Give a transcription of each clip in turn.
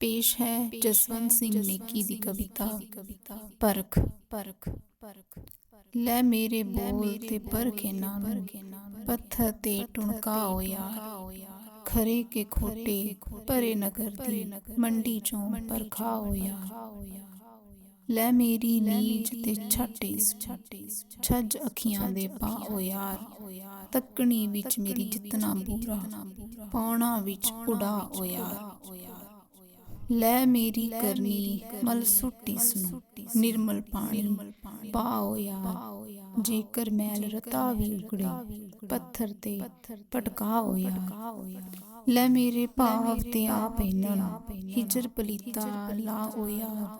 ਪੇਸ਼ ਹੈ ਜਸਵੰਤ ਸਿੰਘ ਨੇਕੀ ਦੀ ਕਵਿਤਾ ਪਰਖ। ਪਰਖ ਪਰਖ। ਲੈ ਮੇਰੇ ਬੋਲ ਤੇ ਪਰਖੇ ਨਾ। ਪੱਥਰ ਤੇ ਟੁਣਕਾ ਹੋਇਆ ਖਰੇ ਕੇ ਖੋਟੇ ਭਰੇ ਨਗਰ ਦੀ ਮੰਡੀ ਚੋਂ ਪਰਖਾ ਹੋਇਆ ਲੈ ਮੇਰੀ ਨੀਜ ਤੇ ਛਾਟੀ ਛੱਜ ਅੱਖੀਆਂ ਦੇ ਪਾ ਓ ਯਾਰ। ਤੱਕਣੀ ਵਿੱਚ ਮੇਰੀ ਜਿਤਨਾ ਬੂਰਾ ਪੌਣਾ ਵਿੱਚ ਉਡਾ ਓ ਯਾਰ। ਲੈ ਮੇਰੀ ਕਰਨੀ ਮਲ ਸੁੱਟੀ ਸਨੂੰ ਨਿਰਮਲ ਪਾਣੀ, ਪਾਓ ਯਾਰ। ਜੇਕਰ ਮੈਲ ਰਤਾ ਵੀ ਉਗੜੇ, ਪੱਥਰ ਤੇ ਪਟਕਾ ਹੋਇਆ ਲੈ ਮੇਰੇ ਭਾਵ ਤੇ ਆ ਪੈਨਣ ਹਿਜਰ ਪਲੀਤਾ ਲਾ ਹੋਇਆ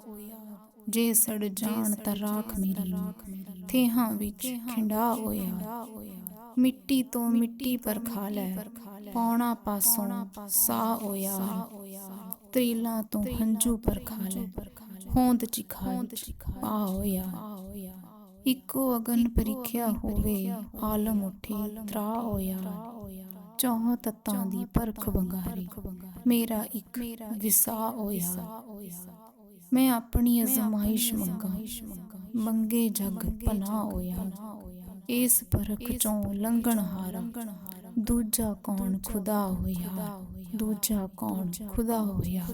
ਜੇ ਸੜ ਜਾਣ ਤਾਂ ਰਾਖ ਮੇਰੀ ਥੇਹਾਂ ਵਿੱਚ ਖਿੰਡਾ ਹੋਇਆ ਮਿੱਟੀ ਤੋਂ ਮਿੱਟੀ ਪਰ ਖਾ ਲੈ, ਪੌਣਾ ਪਾਸੋਂ ਸਾ ਹੋਇਆ ਤ੍ਰੀਲਾਂ ਤੋਂ ਹੰਝੂ ਪਰ ਖਾ ਲੈ। ਹੋਂਦ ਚਿਖਾ ਪਾ ਹੋਇਆ ਇੱਕੋ ਅਗਨ ਪਰੀਖਿਆ ਹੋਵੇ। ਆਲਮ ਉਠੇ ਤਰਾ ਹੋਇਆ ਚੌਹ ਤਤਾਂ ਦੀ ਪਰਖ ਵੰਗਾਰੀ। ਮੇਰਾ ਇੱਕ ਵਿਸਾ ਹੋਇਆ ਮੈਂ ਆਪਣੀ ਅਜ਼ਮਾਇਸ਼ ਮੰਗਾ। ਮੰਗੇ। ਜਗ ਪਨਾ ਹੋਇਆ ਇਸ ਪਰਖ ਚੋਂ ਲੰਘਣ ਹਾਰਾ ਦੂਜਾ ਕੌਣ ਖੁਦਾ ਹੋਇਆ ਦੂਜਾ ਕੌਣ? ਖੁਦਾ ਹੋਇਆ।